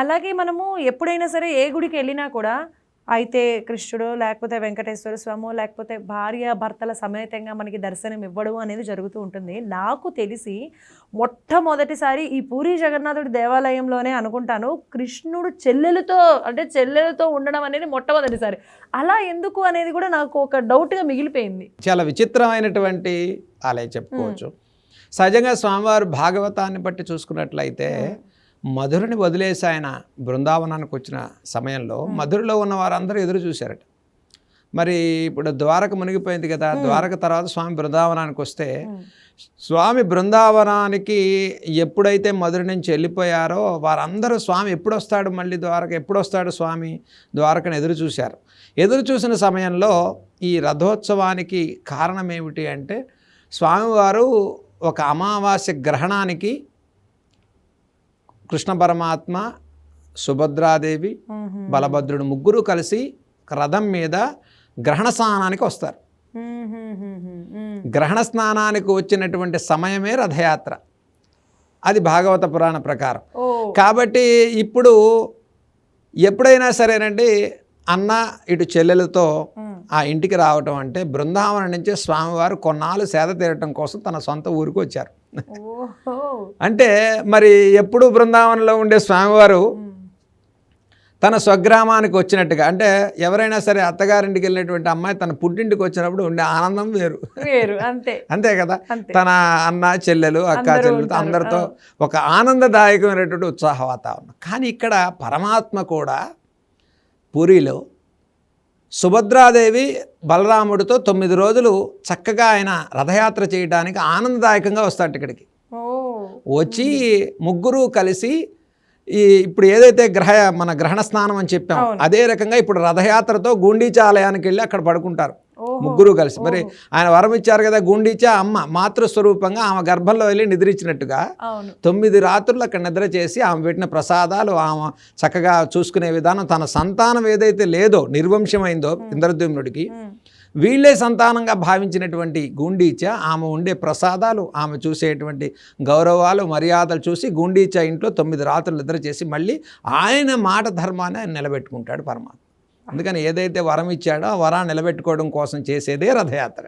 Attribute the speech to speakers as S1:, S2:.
S1: అలాగే మనము ఎప్పుడైనా సరే ఏ గుడికి వెళ్ళినా కూడా అయితే కృష్ణుడు లేకపోతే వెంకటేశ్వర స్వామి లేకపోతే భార్య భర్తల సమేతంగా మనకి దర్శనం ఇవ్వడం అనేది జరుగుతూ ఉంటుంది. నాకు తెలిసి మొట్టమొదటిసారి ఈ పూరి జగన్నాథుడి దేవాలయంలోనే అనుకుంటాను కృష్ణుడు చెల్లెలతో అంటే చెల్లెలతో ఉండడం అనేది మొట్టమొదటిసారి. అలా ఎందుకు అనేది కూడా నాకు ఒక డౌట్గా మిగిలిపోయింది.
S2: చాలా విచిత్రమైనటువంటి ఆలయం చెప్పుకోవచ్చు. సహజంగా స్వామివారు భాగవతాన్ని బట్టి చూసుకున్నట్లయితే మధురని వదిలేసి ఆయన బృందావనానికి వచ్చిన సమయంలో మధురలో ఉన్న వారందరూ ఎదురు చూశారట. మరి ఇప్పుడు ద్వారక మునిగిపోయింది కదా ద్వారక తర్వాత స్వామి బృందావనానికి వస్తే స్వామి బృందావనానికి ఎప్పుడైతే మధుర నుంచి వెళ్ళిపోయారో వారందరూ స్వామి ఎప్పుడు వస్తాడు మళ్ళీ ద్వారక ఎప్పుడు వస్తాడు స్వామి ద్వారకను ఎదురు చూశారు. ఎదురు చూసిన సమయంలో ఈ రథోత్సవానికి కారణం ఏమిటి అంటే స్వామివారు ఒక అమావాస్య గ్రహణానికి కృష్ణ పరమాత్మ సుభద్రాదేవి బలభద్రుడు ముగ్గురు కలిసి రథం మీద గ్రహణ స్నానానికి వస్తారు. గ్రహణ స్నానానికి వచ్చినటువంటి సమయమే రథయాత్ర. అది భాగవత పురాణ ప్రకారం. కాబట్టి ఇప్పుడు ఎప్పుడైనా సరేనండి అన్న ఇటు చెల్లెలతో. ఆ ఇంటికి రావటం అంటే బృందావనం నుంచి స్వామివారు కొన్నాళ్ళు సేద తీరటం కోసం తన సొంత ఊరికి వచ్చారు. అంటే మరి ఎప్పుడు బృందావనంలో ఉండే స్వామివారు. తన స్వగ్రామానికి వచ్చినట్టుగా అంటే ఎవరైనా సరే అత్తగారింటికి వెళ్ళినటువంటి అమ్మాయి తన పుట్టింటికి వచ్చినప్పుడు ఉండే ఆనందం వేరు.
S1: వేరు అంతే.
S2: అంతే కదా? తన అన్న చెల్లెలు అక్క చెల్లెలతో. అందరితో ఒక ఆనందదాయకమైనటువంటి ఉత్సాహ వాతావరణం. కానీ ఇక్కడ పరమాత్మ కూడా పూరిలో సుభద్రాదేవి బలరాముడితో తొమ్మిది రోజులు చక్కగా ఆయన రథయాత్ర చేయడానికి ఆనందదాయకంగా వస్తాడు ఇక్కడికి వచ్చి ముగ్గురు కలిసి ఈ ఇప్పుడు ఏదైతే గ్రహ మన గ్రహణ స్నానం అని చెప్పాం. అదే రకంగా ఇప్పుడు రథయాత్రతో గుండీచా ఆలయానికి వెళ్ళి అక్కడ పడుకుంటారు. ముగ్గురు కలిసి. మరి ఆయన వరం ఇచ్చారు కదా గుండీచా అమ్మ మాతృస్వరూపంగా ఆమె గర్భంలో వెళ్ళి నిద్రించినట్టుగా తొమ్మిది రాత్రులు అక్కడ నిద్ర చేసి ఆమె పెట్టిన ప్రసాదాలు ఆమె చక్కగా చూసుకునే విధానం తన సంతానం ఏదైతే లేదో నిర్వంశమైందో ఇంద్రద్యుమ్నుడికి. వీళ్ళే సంతానంగా భావించినటువంటి గుండీచ ఆమె ఉండే ప్రసాదాలు ఆమె చూసేటువంటి గౌరవాలు మర్యాదలు చూసి గుండీచ ఇంట్లో తొమ్మిది రాత్రులు నిద్ర చేసి మళ్ళీ ఆయన మాట ధర్మాన్ని ఆయన నిలబెట్టుకుంటాడు పరమాత్మ. అందుకని ఏదైతే వరం ఇచ్చాడో ఆ వరాన్ని నిలబెట్టుకోవడం కోసం చేసేదే రథయాత్ర.